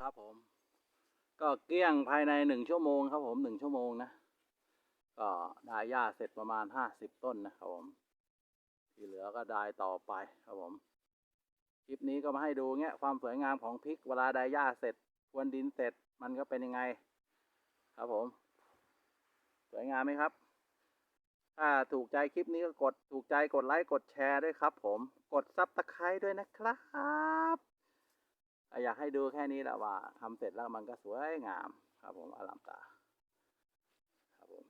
ครับผม ก็เกลี้ยงภายในหนึ่งชั่วโมงครับผมหนึ่งชั่วโมงนะ ก็ไดายหญ้าเสร็จประมาณห้าสิบต้นนะครับผม ที่เหลือก็ไดายต่อไปครับผม คลิปนี้ก็มาให้ดูเงี้ยความสวยงามของพริกเวลาไดายหญ้าเสร็จพรวนดินเสร็จมันก็เป็นยังไง ครับผม สวยงามไหมครับ ถ้าถูกใจคลิปนี้ก็กดถูกใจกดไลค์กดแชร์ด้วยครับผม กดซับสไครต์ด้วยนะครับ อยากให้ดูแค่นี้แหละว่าทำเสร็จแล้วมันก็สวยงามครับผมอลัมตาครับผม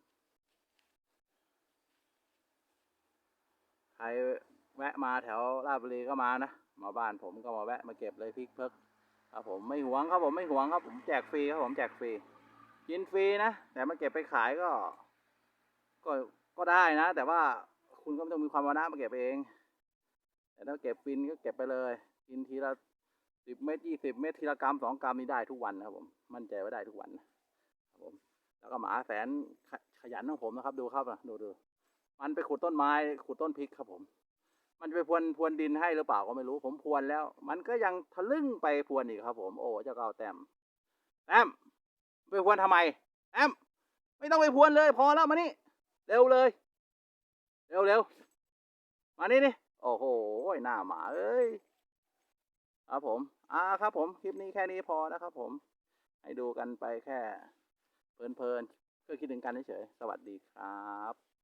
ใครแวะมาแถวราชบุรีก็มานะมาบ้านผมก็มาแวะมาเก็บเลยพริกเพิกครับผมไม่หวงครับผมไม่หวงครับผมแจกฟรีครับผมแจกฟรีกินฟรีนะแต่มาเก็บไปขายก็ ก็ก็ได้นะ แต่ว่าคุณก็ต้องมีความวานะมาเก็บเอง แต่ถ้าเก็บฟินก็เก็บไปเลย กินทีละ สิบเม็ดยี่สิบเม็ดทีละกรัมสองกรัมนี่ได้ทุกวันนะครับผมมั่นใจว่าได้ทุกวันนะครับผมแล้วก็หมาแสนขขยันของผมนะครับ ดูครับนะดูดูมันไปขุดต้นไม้ขุดต้นพริกครับผม มันจะไปพรวนพวนดินให้หรือเปล่าก็ไม่รู้ ผมพรวนแล้ว มันก็ยังทะลึ่งไปพรวนอีกครับ ผมโอ้เจ้าเก้าแต้มแต้มไปพรวนทำไมแต้มไม่ต้องไปพรวนเลย พอแล้วมานี่เร็วเลย เร็วเร็วมานี่นี่โอ้โหหน้าหมาเอ้ย ครับผม อ่าครับผม คลิปนี้แค่นี้พอนะครับผม ให้ดูกันไปแค่เพลินๆเพื่อคิดถึงกันเฉยๆสวัสดีครับ